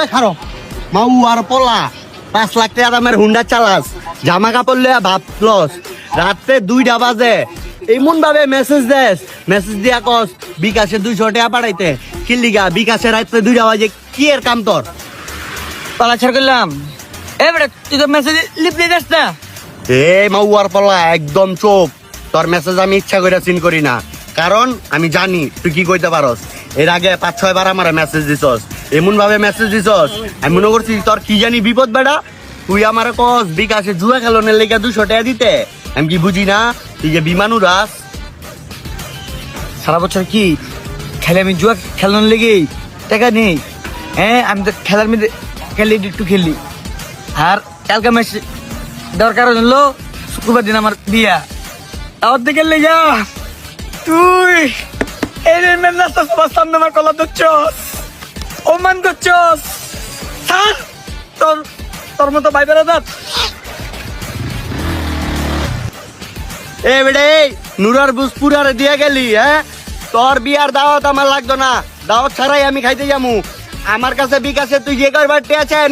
এই খারো মাউ আর পোলা পাঁচ লাখ টাকা দামের হুন্ডা চালাস জামা কাপড় লিয়া ভাবলস রাতে দুইটা বাজে। এমন ভাবে মেসেজ দেস মেসেজ দিয়া কস বিকাশে দুইশো টাকা পাঠাইতে। কিল্লিগা বিকাশে রাতে দুইটা বাজে কি এর কাম তোর? পালাছাড় করলাম এবারে তুই তো মেসেজ লিপ দিয়ে যাস না। এ মাউয়ার পলা একদম চোখ তোর মেসেজ আমি ইচ্ছা করে সিন করি না। কারণ আমি জানি, তুই কি কইতে পারস? এর আগে পাঁচ, ছয় বার আমার মেসেজ দিছস। এমন ভাবে মেসেজ দিছস, আমি মনে করছি তোর কি জানি বিপদ বেড়া? তুই আমার কস, বিকাশে জুয়া খেলনের লেগে দুশো টাকা দিতে। আমি কি বুঝি না? তুই যে বিমানু রাস সারা বছর কি খেলে আমি জুয়া খেলানোর লেগে টাকা নেই? হ্যাঁ আমি তো খেলার মধ্যে খেলি একটু খেলি। আর কালকে ম্যাচ দরকার হলো, শুক্রবার দিন আমার বিয়া। আমার দিকে লেগা তুই, এই রে মেন রাস্তা সবার সামনে আমার কলা অমান করছস। তোর তোর মতো ভাই এ গেলি হ্যাঁ? বিয়ার দাওয়াত আমার লাগতো না। দাওয়াত ছাড়াই আমি খাইতে যামু। আমার কাছে বিকাশে তুই যে কয়বার টেয়া চাই